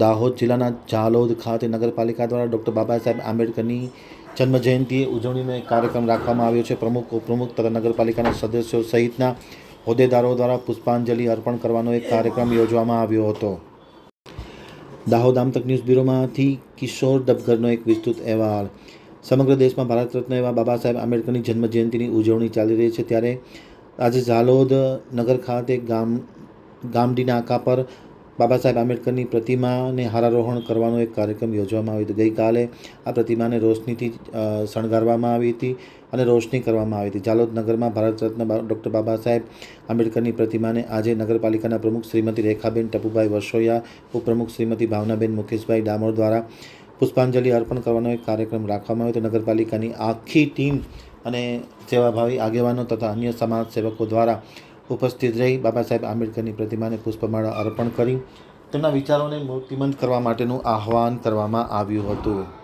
દાહોદ જિલ્લાના ઝાલોદ ખાતે નગરપાલિકા દ્વારા ડૉક્ટર બાબા સાહેબ આંબેડકરની જન્મજયંતિએ ઉજવણીનો એક કાર્યક્રમ રાખવામાં આવ્યો છે. પ્રમુખ, ઉપપ્રમુખ તથા નગરપાલિકાના સદસ્યો સહિતના હોદ્દેદારો દ્વારા પુષ્પાંજલિ અર્પણ કરવાનો એક કાર્યક્રમ યોજવામાં આવ્યો હતો. દાહોદ આમતક ન્યૂઝ બ્યુરોમાંથી કિશોર ડબગરનો એક વિસ્તૃત અહેવાલ. સમગ્ર દેશમાં ભારત રત્ન એવા બાબા સાહેબ આંબેડકરની જન્મજયંતિની ઉજવણી ચાલી રહી છે. ત્યારે આજે ઝાલોદ નગર ખાતે ગામ ગામડી નાકા પર બાબા સાહેબ આંબેડકરની પ્રતિમાને હારારોહણ કરવાનો એક કાર્યક્રમ યોજવામાં આવ્યો હતો. ગઈકાલે આ પ્રતિમાને રોશનીથી શણગારવામાં આવી હતી અને રોશની કરવામાં આવી હતી. જાલોદ નગરમાં ભારત રત્ન ડૉક્ટર બાબા સાહેબ આંબેડકરની પ્રતિમાને આજે નગરપાલિકાના પ્રમુખ શ્રીમતી રેખાબેન ટપુભાઈ વસોયા ઉપપ્રમુખ શ્રીમતી ભાવનાબેન મુકેશભાઈ ડામોર દ્વારા પુષ્પાંજલિ અર્પણ કરવાનો એક કાર્યક્રમ રાખવામાં આવ્યો હતો. નગરપાલિકાની આખી ટીમ અને સેવાભાવી આગેવાનો તથા અન્ય સમાજ સેવકો દ્વારા ઉપસ્થિત રહી બાબા સાહેબ આંબેડકરની પ્રતિમાને પુષ્પમાળા અર્પણ કરી તેમના વિચારોને મૂર્તિમંત કરવા માટેનું આહ્વાન કરવામાં આવ્યું હતું.